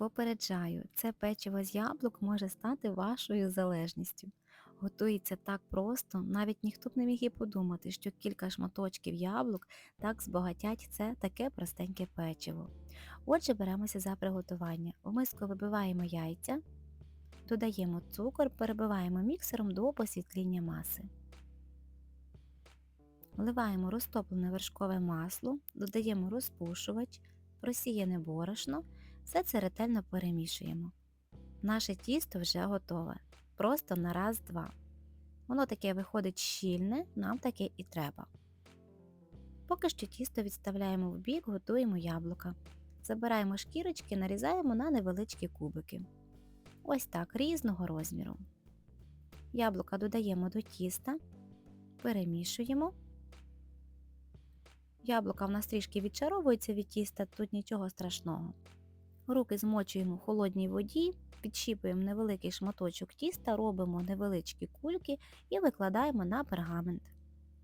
Попереджаю, це печиво з яблук може стати вашою залежністю. Готується так просто, навіть ніхто б не міг і подумати, що кілька шматочків яблук так збагатять це таке простеньке печиво. Отже, беремося за приготування. У миску вибиваємо яйця, додаємо цукор, перебиваємо міксером до посвітління маси. Вливаємо розтоплене вершкове масло, додаємо розпушувач, просіяне борошно, все це ретельно перемішуємо. Наше тісто вже готове. Просто на раз-два. Воно таке виходить щільне, нам таке і треба. Поки що тісто відставляємо в бік, готуємо яблука. Забираємо шкірочки, нарізаємо на невеличкі кубики. Ось так, різного розміру. Яблука додаємо до тіста, перемішуємо. Яблука в нас трішки відчаровуються від тіста, тут нічого страшного. Руки змочуємо в холодній воді, підщіпуємо невеликий шматочок тіста, робимо невеличкі кульки і викладаємо на пергамент.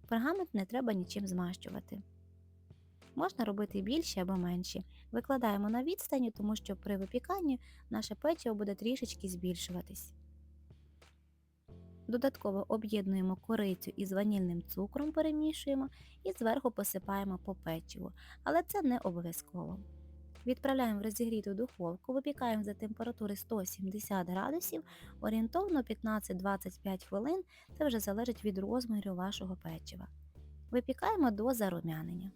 Пергамент не треба нічим змащувати. Можна робити більші або менші. Викладаємо на відстані, тому що при випіканні наше печиво буде трішечки збільшуватись. Додатково об'єднуємо корицю із ванільним цукром, перемішуємо і зверху посипаємо по печиву, але це не обов'язково. Відправляємо в розігріту духовку, випікаємо за температури 170 градусів, орієнтовно 15-25 хвилин, це вже залежить від розміру вашого печива. Випікаємо до зарум'янення.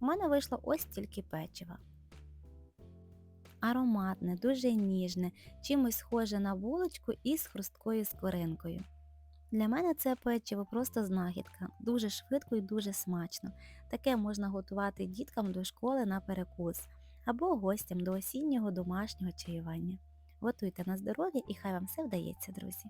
У мене вийшло ось стільки печива. Ароматне, дуже ніжне, чимось схоже на булочку із хрусткою скоринкою. Для мене це печиво просто знахідка, дуже швидко і дуже смачно. Таке можна готувати діткам до школи на перекус або гостям до осіннього домашнього чаювання. Готуйте на здоров'я і хай вам все вдається, друзі!